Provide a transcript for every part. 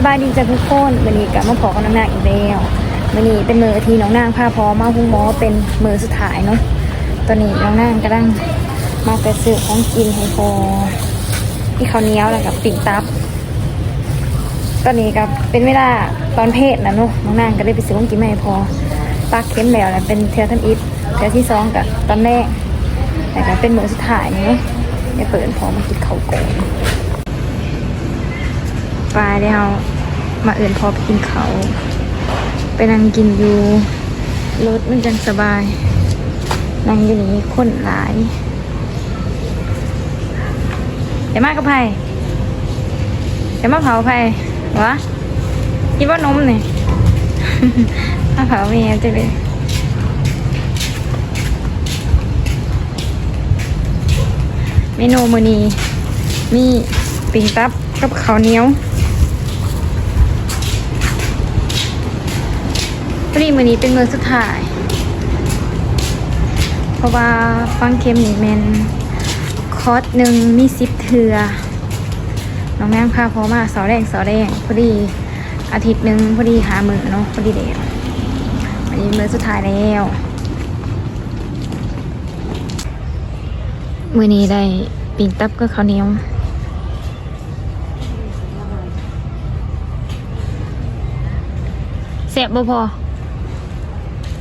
สบายดีจ้ะทุกคนวันนี้กลับมาพอกับน้องนางอีกแล้ววันนี้เป็นมือที่น้องนางพาพอมาหุ้งหมอเป็นมือสุดท้ายเนาะตอนนี้น้องนางกำลังมาไปซื้อของกินให้พอที่เขาเนี้ยวแล้วกับปิ่งตับ ตอนนี้ก็เป็นเวลาตอนเพศนะเนาะน้องนางก็ได้ไปซื้อของกินมาให้พอปักเข็มแล้วแหละเป็นเทือทันอิดเทือที่สองกับตอนแรกแต่ก็เป็นมือสุดท้ายเนาะได้เปิดพอมากินข้าโกง ปลาแล้วมาเอื่นพอไปกินเขาไปนั่งกินอยู่รถมันจังสบาย นั่งอยู่นี่คนหลายเดี๋ยวมากับไผ่เดี๋ยวมาเผาไผ่วะคิดว่านมเนี่ยมาเผาเมียจะเลยเมนูมือนี้มีปิ่งตับกับข้าวเหนียว พอดีมือนี้เป็นมือสุดท้าย เพราะว่าฟังเค็มนี่แมนคอร์สหนึ่งมีสิบเทือน้องแม่งพาพอมาสอแรงสอแรงพอดีอาทิตย์หนึ่งพอดีหามือเนาะพอดีเด็กวันนี้มือสุดท้ายแล้วมือนี้ได้ปิ่งตับกับข้าวเหนียวแซ่บบ่พอ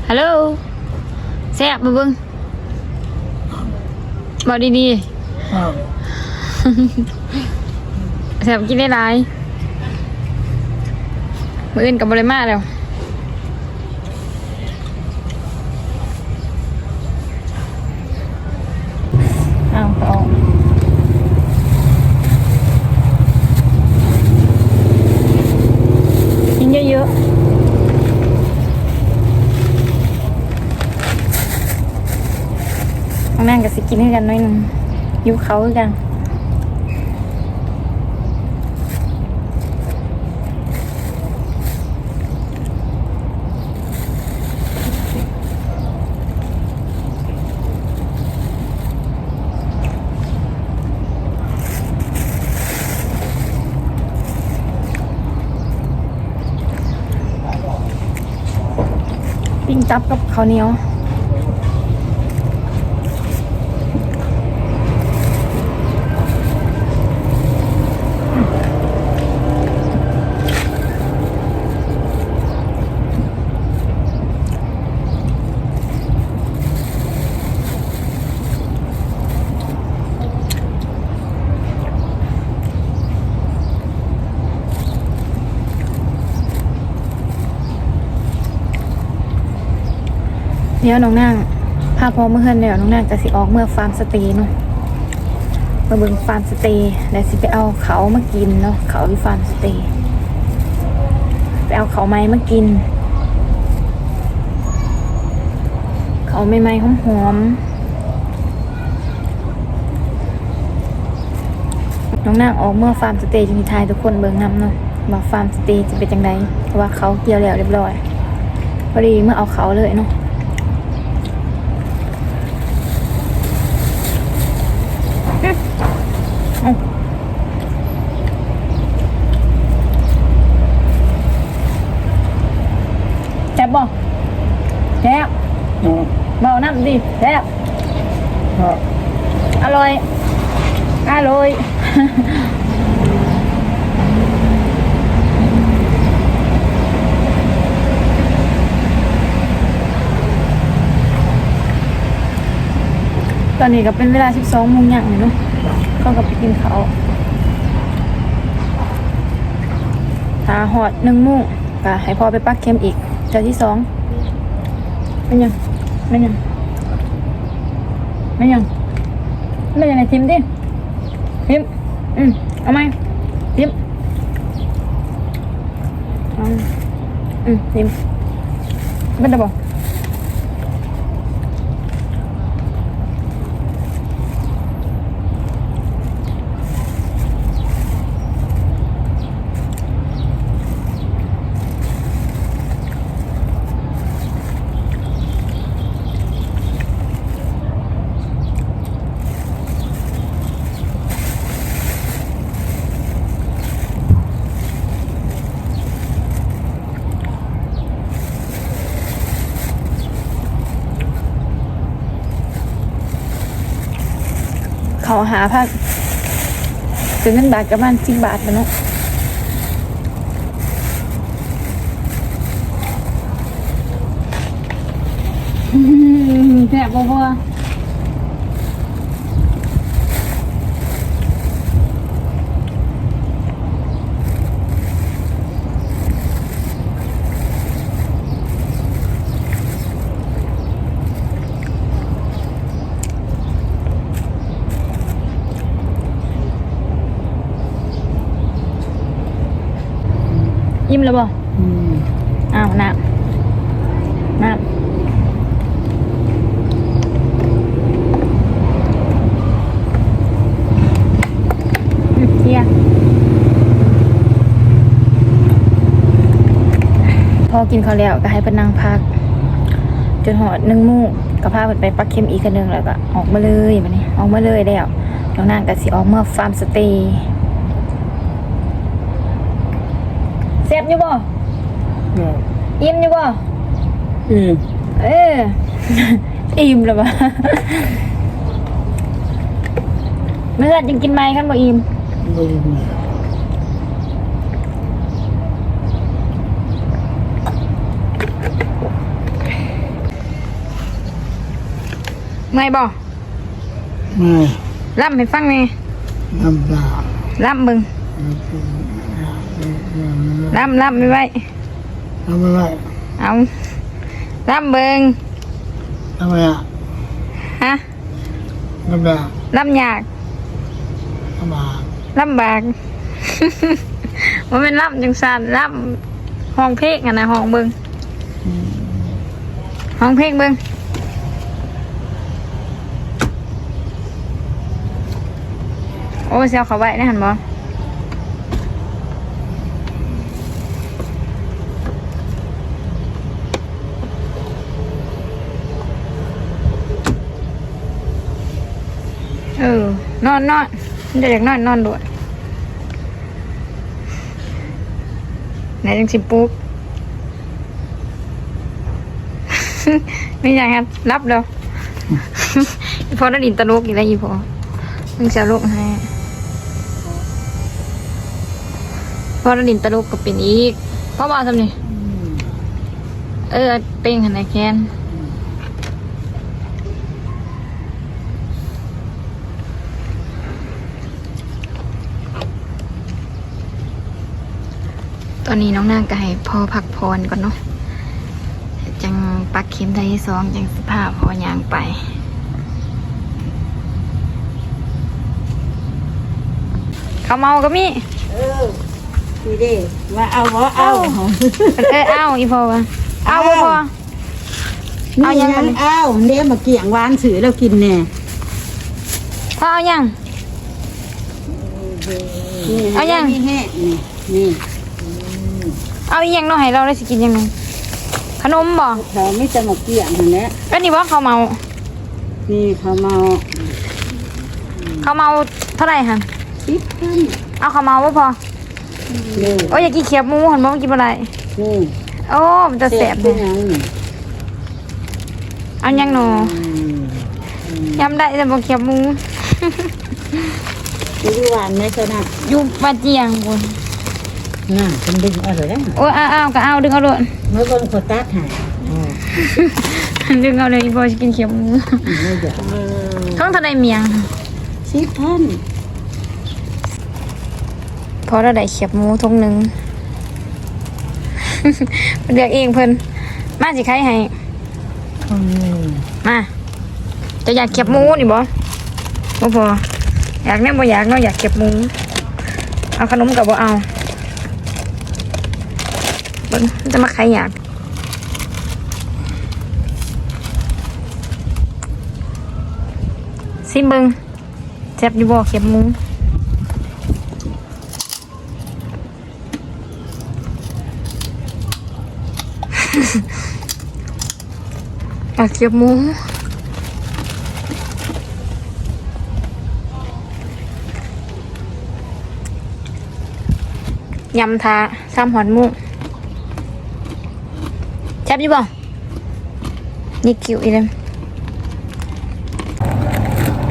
ฮัลโหลแซ่บบ่เบิ่งบอกดีๆแซ่บกินได้หลายมื้ออื่นกับบริมาแล้ว อ้าวเอากินเยอะๆ ข้างนั่งกับสิกินให้กันหน้อยนึงยุเขาคือกันปิ้งจับกับข้าวเหนียว ดี๋ยวน้องนางพาพอเมื่อคืนเดี๋ยวน้องนางจะสิออกเมื่อฟาร์มสเตย์เนาะมาเบิ่งฟาร์มสเตย์แล้วสิไปเอาเขามากินเนาะเขาที่ฟาร์มสเตย์ไปเอาเขาไม้มากิน เขาไม่ไม้หอมหอมๆน้องนางออกเมื่อฟาร์มสเตย์จะมีทายทุกคนเบิ่งนำเนาะว่าฟาร์มสเตย์จะเป็นจังไดเพราะว่าเขาเกี่ยวแล้วเรียบร้อยพอดีเมื่อเอาเขาเลยเนาะ แซ่บบ่แซ่บเบาน้ำดิแซ่บอร่อย อร่อย ต อนนี้ก็เป็นเวลา 12โมงอย่างเลยเนาะก็กลับไปกินข้าวหาหอดหนึ่งโมงก็ให้พ่อไปปักเข็มอีกเจ้าที่สองไม่ยังไม่ยังไม่ยังไม่ยังไหนทิมดิทิมอืมเอาไหมทิมอืมทิมเป็นตะบอก หาพักถึงเงินบาทกับมันสิบบาทไปเนาะแซ่บบ่พ่ ออิ่มแล้วบ่อืมอ้าวน้ำน้ำอืมเที่ยงพอกินข้าวแล้วก็ให้เพนนังพัก จนหอดหนึ่งโมูกก็พาเพิ่นไปปักเข็มอีกกันหนึ่งแล้วก็ออกมาเลยบัดนี้ออกมาเลยแล้วน้องนางก็สิออกเมื่อฟาร์มสเตย์ เซ็บอยู่บ่เนี่ยอิ่มอยู่บ่อืมเอออิ่มแล้วบ่เมื่อยังกินไหมกันบ่อิ่มไม่ได้มาเมื่อยบ่ไม่ล่ำให้ฟังแหน่ลำบากล่ำมึง ล่ำล่ำไม่ไหวทำอะไรเอาล่ำเบิงทำไมอะฮะลำบากล่ำยากลำบากลำบากมันเป็นล่ำจังสันล่ำห้องเพลงอะนะห้องเบิงห้องเพลงเบิงโอ้เสียวเขาไว้นะหันบอเออ นอนนอนมันจะอยากนอนนอนด้วยไหนจังสิปลุกไม่อยากครับ รับเดี๋ยวอีพอได้ดินตะลุกอีกแล้วอีพอมึงจะลุกให้พอได้ดินตะลุกก็เป็นอีกพ่อบอกทำนี่เออเป้งหันไหนแคน อนนี้น้องนางก็ให้พ่อพักพรก่อนเนาะจังปักเข็มไทยสองจังสิพาพอยางไปเขาวเมาก็มีเออดีดิมาเอาเหรอเอาเออเอาอีพอวะเอาบ่พอเอายังไงเอาเดี๋ยวมาเกี่ยงหวานสือแล้วกินแน่พอเอายังเอายังนี่แห้นี่นี่ เอาอีหยังเนาะให้เราได้สิกินยังไงขนมบ่เขาไม่จะมาเกี่ยงเห็นไหมก็นี่ว่าเขาวเมานี่เขาเมาเขาวเมาเท่าไหร่ฮะสิบพันเอาเขาวเมาบ่พอนี่โอ้ยอยากกินเขียบหมูหันบ่กินอะไรนี่โอ้มันจะแสบเลเลยยยังนี่เอายังหนูอืมยำได้แต่บ่เขียบหมู ดูหวานไหมสนะอยู่บ้านเจียงบุญ น่าเป็นดึงเอาเลยนะโอ้ยเอาเอาก็เอาดึงเอาเลยเมื่อคนขอตัดใหายดึงเอาเลยอีพอจะกินเขียวหมูไม่เดี๋ยวท้องทะเลเมียงสิบพันพอเราได้เขียบหมูทงหนึ่งเลือกเองเพิ่นมาสิใครให้อืมมาจะอยากเขียบหมูนี่บ่บ่พออยากแน่บ่อยากเนาะอยากเขียบหมูเอาขนมกับบ่เอา เบิ่งมันจะมาใครอยากซิมเบิงแซ่บอยู่บ่เขียบหมูอยากเก็บหมูยำทาซ้ำหอนหมู แซ่บอยู่บ่นี่คิวอีเลย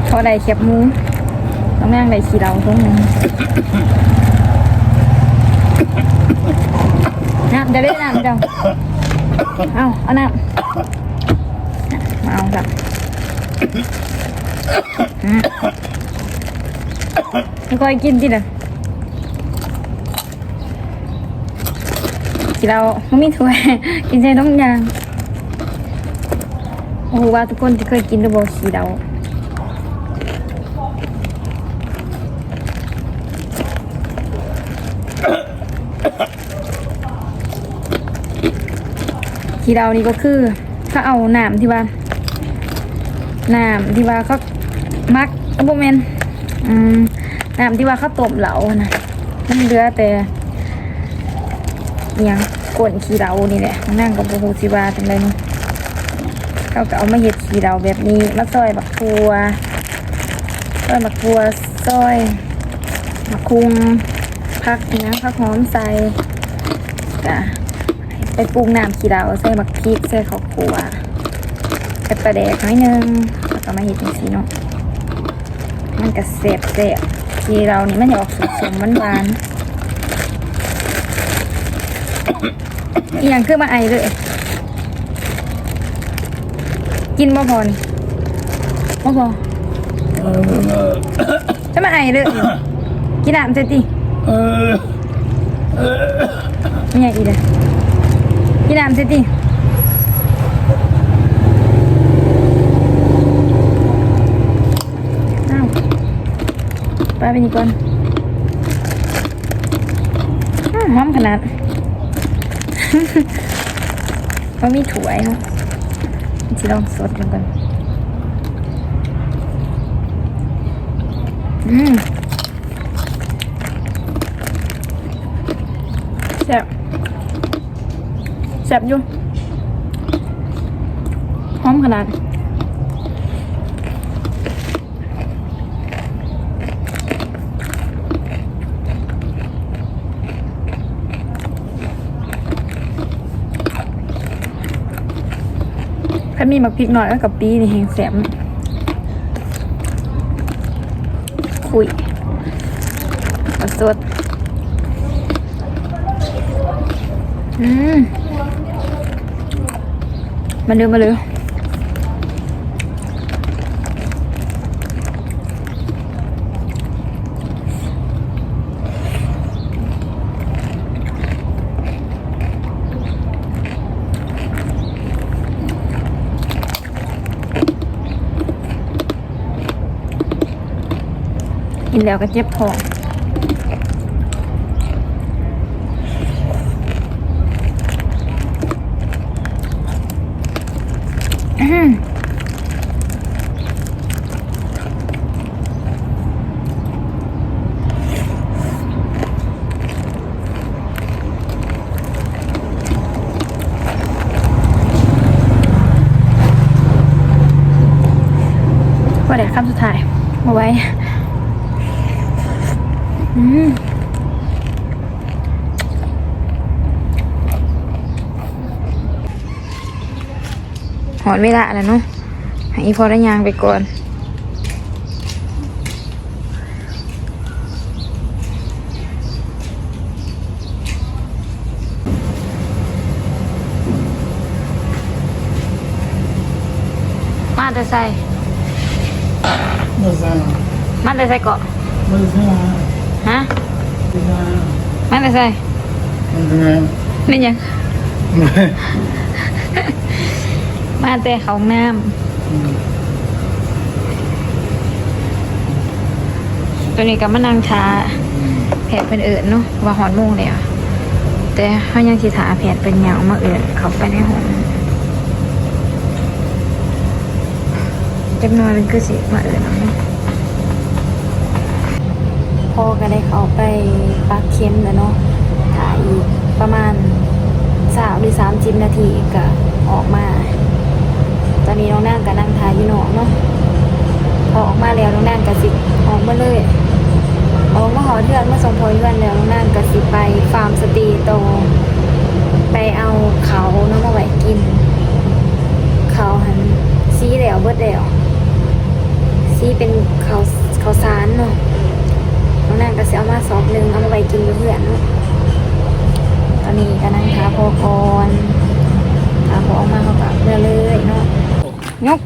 พอได้เก็บหมูน้องนางได้ขี้เราทุ่งนึงน้ำจะได้น้ำเจ้าเอาเอาน้ำมาเอาจ้ะอืมค่อยกินจิเด้อ ขี้เราไม่มีถ้วยกินใช้น้องยางโอ้โหว่าทุกคนที่เคยกินหรือเปล่าขี้เราขี้เรานี่ก็คือเขาเอาหน้ำที่ว่าหน้ำที่ว่าเขามักอะโบเมนอืมน้ำที่ว่าเขาต้มเหลานะมันเหลือแต่ ยังก้นขี้เรานี่แหละนั่งกับโบฮูซิวาจังเลยนาะเขาก็เอามาเห็ดขีเราแบบนี้มาซอยบักทัวซอยบักทัวซอยบักคุงพักนะพักหอมใส่จ้ะไปปรุงน้ำขีเราใส่บักพริกใส่ข้าวคั่วใส่ปลาแดกน้อยนึงแล้วก็มาเห็ดจังสีเนาะมันก็เสบเสบขีเรานี่มันจะออกสมๆหวานๆ อหย่างคือมาไอเลย กินบ่พอนี่บ่พอจะมาไอเลยกินน้ำเสร็จดิไม่อยากอีกเลยกินน้ำเสร็จดิไปไปนี่ก่อนอ้าวหอมขนาด ก็มีถั่วเนาะจะลองสดดูกันอืมแซ่บแซ่บอยู่หอมขนาด ถ้ามีมักพริกหน่อยก็กับปีนี่แหงแสมคุยเอาสดอืมมาเร็วมาเร็ว กินแล้วก็เจ็บท้องว่าเดี๋ยวคำสุดท้ายมาไว้ หอนเวลาแล้วเนาะให้อีพอได้ยางไปก่อนมาแต่ใส่ไม่ใช่มาแต่ใส่เกาะไม่ใช่ ฮะไม่ใช่มาแต่ใส่ไม่ใช่นี่ยัง มาแต่เขาห้องน้ำตัวนี้ก็มานั่งช้าแผดเป็นเอิญเนาะว่าหอนโมงเลยอะแต่เขายังสิถาแผดเป็นยาวมาเอิญเขาไปในห้องจักหน้อยมันคือสิมาเอิญเอาเนาะ พ่อก็ได้เขาไปปักเข็มแล้วเนาะถ่ายอีกประมาณสามหรือสามสิบนาทีก็ออกมา ตอนนี้น้องนางก็นั่งทายอยู่หนองเนาะพอออกมาแล้วน้องนางก็สิออกมาเลยออกมาหอเทือนเมื่อสองพอยวันแล้วน้องนางก็สิไปฟาร์มสตีโตไปเอาเขาเนาะมาไว้กิน เขาหันซีแล้วเบิดแล้วซีเป็นเขาเขาสารเนาะ น้องนางก็สิเอามาสอบหนึ่งเอามาไว้กินอยู่เพื่อนเนาะตอนนี้ก็นั่งทาพอก่อนทาพอออกมาเขาก็เมื่อเลยเนาะยก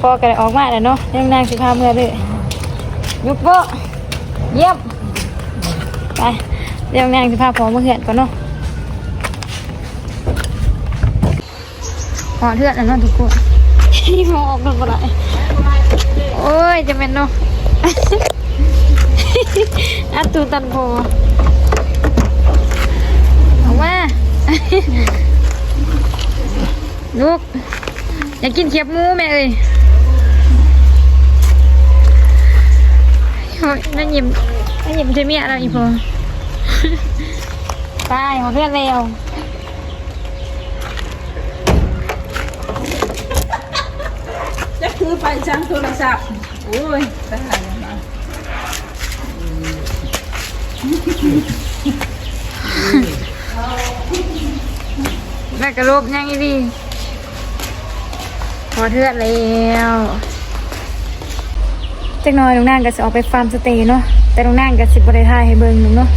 พอก็ได้ออกมาแล้วเนาะยังนางสิพาเมื่อเลยยกโบะเยี่ยมไปเดี๋ยวนางสิพาพอมาเหือนก่อนเนาะพอเถื่อนแล้วเนาะทุกคนที่มองออกกันบ่ได้โอ้ยจะเป็นเนาะ อัดตูตันโพเอาว่าลูกอยากกินเขียบมูแม่เอ้ยโอ้ยน่ายิ้มน่ายิ้มใช่เมียเราอีพอตายของเพื่อนเร็วจะคือไปช่างโทรศัพท์โอ้ยตาย แม่กระโลบยังอีดีพอเทือดแล้วจักหน้อยน้องนางก็จะออกไปฟาร์มสเตย์เนาะแต่น้องนางก็สิบริทายให้เบิ่งหนึ่งเนาะ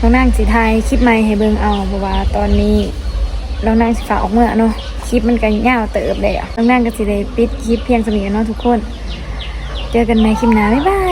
น้องนางสิทายคลิปใหม่ให้เบิ่งเอาเพราะว่าตอนนี้น้องนางสิฝากออกเมื่อเนาะคลิปมันก็ยาวเติบเลยอะน้องนางก็สิได้ปิดคลิปเพียงสมีเนาะทุกคน เจอกันใหม่คลิปหน้าบ๊ายบาย